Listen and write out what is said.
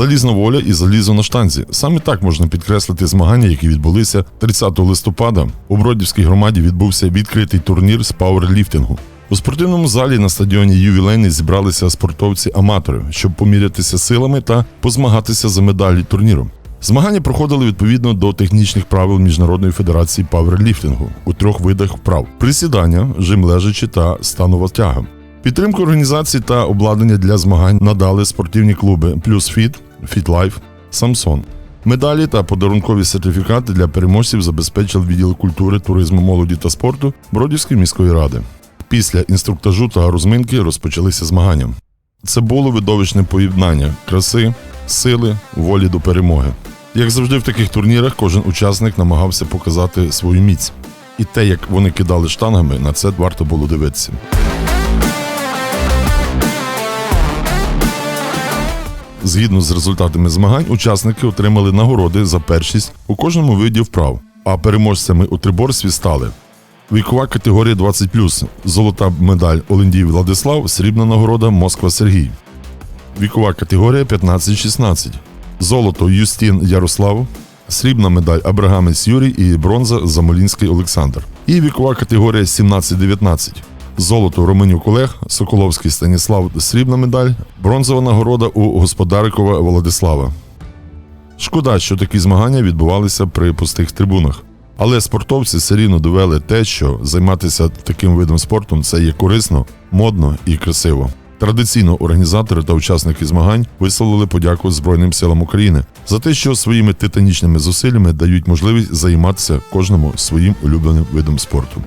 Залізна воля і залізо на штанзі. Саме так можна підкреслити змагання, які відбулися 30 листопада. У Бродівській громаді відбувся відкритий турнір з пауерліфтингу. У спортивному залі на стадіоні Ювілейний зібралися спортовці-аматори, щоб помірятися силами та позмагатися за медалі турніру. Змагання проходили відповідно до технічних правил Міжнародної федерації пауерліфтингу у трьох видах вправ: присідання, жим лежачи та станова тяга. Підтримку організації та обладнання для змагань надали спортивні клуби Плюс Фіт, Фітлайф, Самсон. Медалі та подарункові сертифікати для переможців забезпечив відділ культури, туризму, молоді та спорту Бродівської міської ради. Після інструктажу та розминки розпочалися змагання. Це було видовищне поєднання краси, сили, волі до перемоги. Як завжди в таких турнірах, кожен учасник намагався показати свою міць. І те, як вони кидали штангами, на це варто було дивитися. Згідно з результатами змагань, учасники отримали нагороди за першість у кожному виді вправ, а переможцями у триборстві стали вікова категорія 20+, золота медаль Олендій Владислав, срібна нагорода Москва Сергій. Вікова категорія 15-16, золото Юстін Ярослав, срібна медаль Абрагамець Юрій і бронза Замолінський Олександр. І вікова категорія 17-19. Золото Романюк Олег, Соколовський Станіслав, срібна медаль, бронзова нагорода у Господарикова Владислава. Шкода, що такі змагання відбувалися при пустих трибунах. Але спортовці все рівно довели те, що займатися таким видом спорту це є корисно, модно і красиво. Традиційно організатори та учасники змагань висловили подяку Збройним силам України за те, що своїми титанічними зусиллями дають можливість займатися кожному своїм улюбленим видом спорту.